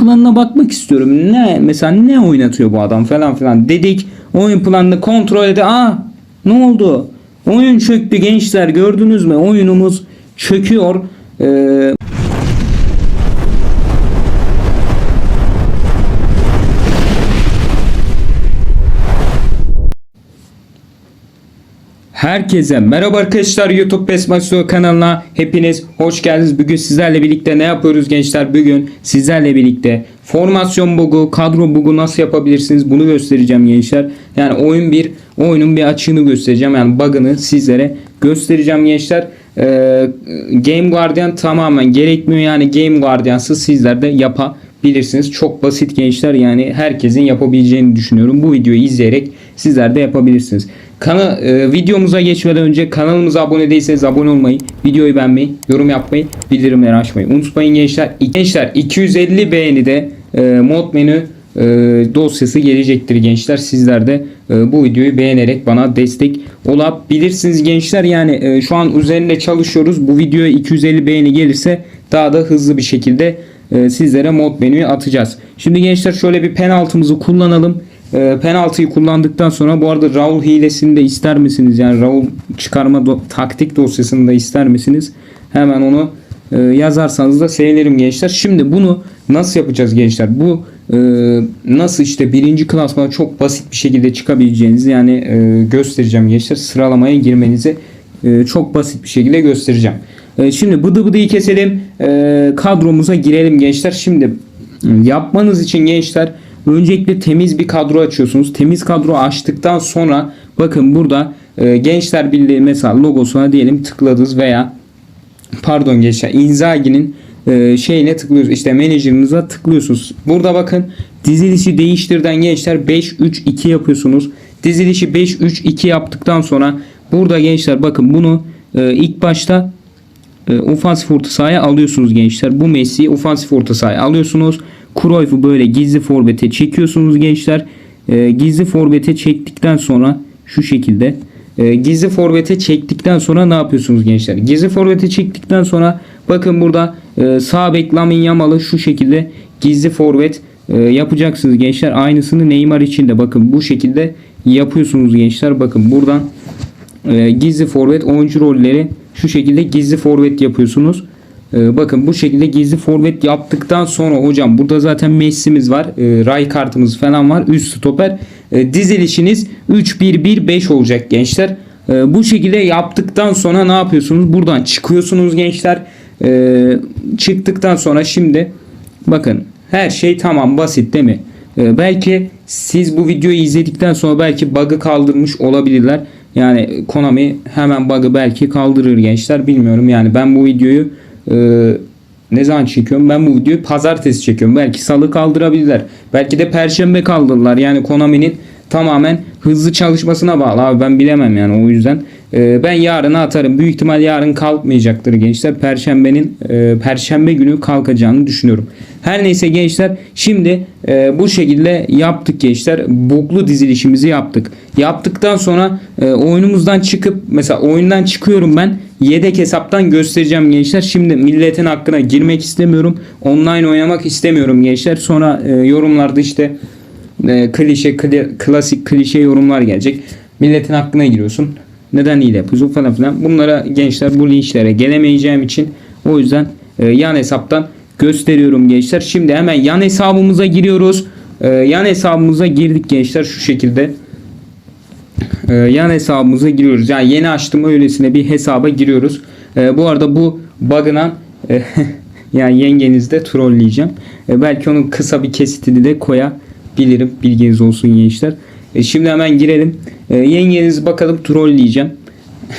planına bakmak istiyorum. Ne mesela ne oynatıyor bu adam falan filan dedik. Oyun planını kontrol edip aa ne oldu? Oyun çöktü gençler gördünüz mü? Oyunumuz çöküyor. Ee, Herkese merhaba arkadaşlar YouTube Besmaçlı kanalına hepiniz hoş geldiniz. Bugün sizlerle birlikte ne yapıyoruz gençler? Bugün sizlerle birlikte formasyon bugu, kadro bugu nasıl yapabilirsiniz bunu göstereceğim gençler. Yani oyun bir oyunun bir açığını göstereceğim. Yani bug'ını sizlere göstereceğim gençler. Ee, Game Guardian tamamen gerekmiyor. Yani Game Guardiansız sizler de yapabilirsiniz. Çok basit gençler. Yani herkesin yapabileceğini düşünüyorum. Bu videoyu izleyerek sizler de yapabilirsiniz. Kana, e, videomuza geçmeden önce kanalımıza abone değilseniz abone olmayı, videoyu beğenmeyi, yorum yapmayı, bildirimleri açmayı unutmayın gençler. Gençler 250 beğeni de e, mod menü e, dosyası gelecektir gençler. Sizler de e, bu videoyu beğenerek bana destek olabilirsiniz gençler. Yani e, şu an üzerinde çalışıyoruz. Bu videoya 250 beğeni gelirse daha da hızlı bir şekilde e, sizlere mod menüyü atacağız. Şimdi gençler şöyle bir penaltımızı kullanalım. E, penaltıyı kullandıktan sonra bu arada Raul hilesini de ister misiniz? Yani Raul çıkarma do- taktik dosyasını da ister misiniz? Hemen onu e, yazarsanız da sevinirim gençler. Şimdi bunu nasıl yapacağız gençler? Bu e, nasıl işte birinci klasmana çok basit bir şekilde çıkabileceğinizi yani e, göstereceğim gençler. Sıralamaya girmenizi e, çok basit bir şekilde göstereceğim. E, şimdi bıdı bıdıyı keselim. E, kadromuza girelim gençler. Şimdi yapmanız için gençler öncelikle temiz bir kadro açıyorsunuz. Temiz kadro açtıktan sonra bakın burada e, Gençler Birliği mesela logosuna diyelim tıkladınız veya pardon gençler Inzaghi'nin e, şeyine tıklıyorsunuz. İşte menajerinize tıklıyorsunuz. Burada bakın dizilişi değiştirden gençler 5-3-2 yapıyorsunuz. Dizilişi 5-3-2 yaptıktan sonra burada gençler bakın bunu e, ilk başta ofansif orta sahaya alıyorsunuz gençler. Bu Messi'yi ofansif orta sahaya alıyorsunuz. Cruyff'u böyle gizli forvete çekiyorsunuz gençler. E, gizli forvete çektikten sonra şu şekilde e, gizli forvete çektikten sonra ne yapıyorsunuz gençler? Gizli forvete çektikten sonra bakın burada e, sağ bek Lamine Yamal'ı şu şekilde gizli forvet e, yapacaksınız gençler. Aynısını Neymar için de bakın bu şekilde yapıyorsunuz gençler. Bakın buradan e, gizli forvet oyuncu rolleri şu şekilde gizli forvet yapıyorsunuz. E, bakın bu şekilde gizli forvet yaptıktan sonra hocam burada zaten Messi'miz var. E, Ray kartımız falan var. Üst stoper. E, dizilişiniz 3-1-1-5 olacak gençler. E, bu şekilde yaptıktan sonra ne yapıyorsunuz? Buradan çıkıyorsunuz gençler. E, çıktıktan sonra şimdi bakın her şey tamam basit değil mi? E, belki siz bu videoyu izledikten sonra belki bug'ı kaldırmış olabilirler. Yani Konami hemen bug'ı belki kaldırır gençler bilmiyorum. Yani ben bu videoyu e, ne zaman çekiyorum? Ben bu videoyu pazartesi çekiyorum. Belki salı kaldırabilirler. Belki de perşembe kaldırırlar. Yani Konami'nin tamamen hızlı çalışmasına bağlı abi ben bilemem yani o yüzden ben yarına atarım. Büyük ihtimal yarın kalkmayacaktır gençler. Perşembenin e, perşembe günü kalkacağını düşünüyorum. Her neyse gençler şimdi e, bu şekilde yaptık gençler. Boklu dizilişimizi yaptık. Yaptıktan sonra e, oyunumuzdan çıkıp mesela oyundan çıkıyorum ben. Yedek hesaptan göstereceğim gençler. Şimdi milletin hakkına girmek istemiyorum. Online oynamak istemiyorum gençler. Sonra yorumlarda işte klişe kli- klasik klişe yorumlar gelecek. Milletin hakkına giriyorsun. Neden iyi yapıyorsun falan filan. Bunlara gençler bu linçlere gelemeyeceğim için o yüzden e, yan hesaptan gösteriyorum gençler. Şimdi hemen yan hesabımıza giriyoruz. E, yan hesabımıza girdik gençler şu şekilde. E, yan hesabımıza giriyoruz. Yani yeni açtım öylesine bir hesaba giriyoruz. E, bu arada bu bug'ına e, yani yengenizi de trolleyeceğim. E, belki onun kısa bir kesitini de koyabilirim. Bilginiz olsun gençler. E, şimdi hemen girelim. E, yengenizi bakalım trolleyeceğim.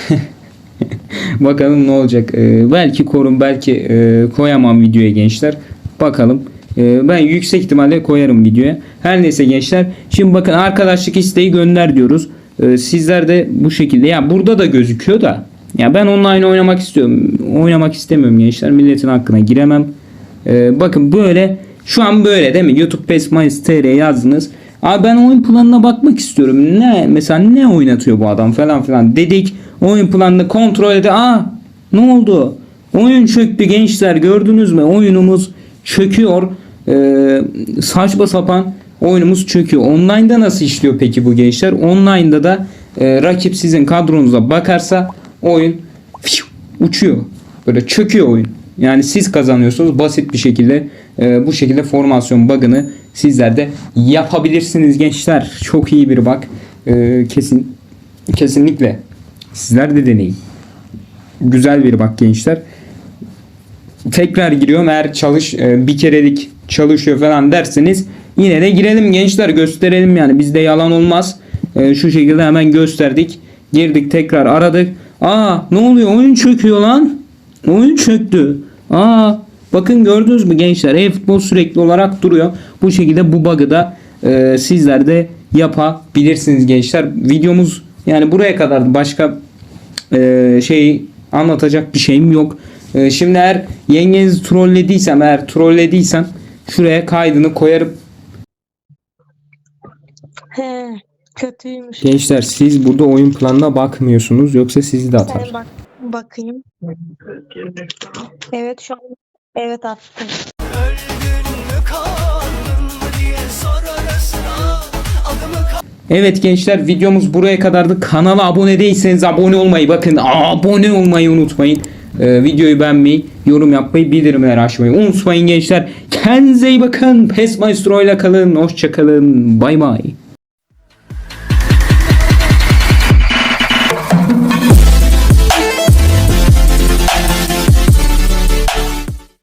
bakalım ne olacak. E, belki korun belki e, koyamam videoya gençler. Bakalım. E, ben yüksek ihtimalle koyarım videoya. Her neyse gençler. Şimdi bakın arkadaşlık isteği gönder diyoruz. E, sizler de bu şekilde. Ya burada da gözüküyor da. Ya ben online oynamak istiyorum. Oynamak istemiyorum gençler. Milletin hakkına giremem. E, bakın böyle şu an böyle değil mi? YouTube PES Mayıs TR yazdınız. Abi ben oyun planına bakmak istiyorum. Ne mesela ne oynatıyor bu adam falan filan dedik. Oyun planını kontrol edip aa ne oldu? Oyun çöktü gençler gördünüz mü? Oyunumuz çöküyor. e, saçma sapan oyunumuz çöküyor. Online'da nasıl işliyor peki bu gençler? Online'da da e, rakip sizin kadronuza bakarsa oyun fiu, uçuyor. Böyle çöküyor oyun. Yani siz kazanıyorsunuz basit bir şekilde e, bu şekilde formasyon bug'ını sizler de yapabilirsiniz gençler. Çok iyi bir bug. E, kesin kesinlikle sizler de deneyin. Güzel bir bug gençler. Tekrar giriyorum eğer çalış e, bir kerelik çalışıyor falan derseniz yine de girelim gençler gösterelim yani bizde yalan olmaz. E, şu şekilde hemen gösterdik. Girdik tekrar aradık. Aa ne oluyor oyun çöküyor lan. Oyun çöktü. Aa bakın gördünüz mü gençler e-futbol sürekli olarak duruyor. Bu şekilde bu bug'ı da e, sizler de yapabilirsiniz gençler. Videomuz yani buraya kadar başka e, şey anlatacak bir şeyim yok. E, şimdi eğer yengenizi trollediysem eğer trollediysem şuraya kaydını koyarım. He, kötüymüş. Gençler siz burada oyun planına bakmıyorsunuz yoksa sizi de atar. Ben bak bakayım. Evet şu an evet attım. Evet gençler videomuz buraya kadardı. Kanala abone değilseniz abone olmayı bakın abone olmayı unutmayın. Ee, videoyu beğenmeyi, yorum yapmayı, bildirimleri açmayı unutmayın gençler. Kendinize iyi bakın. Pes Maestro ile kalın. Hoşça kalın. Bay bay.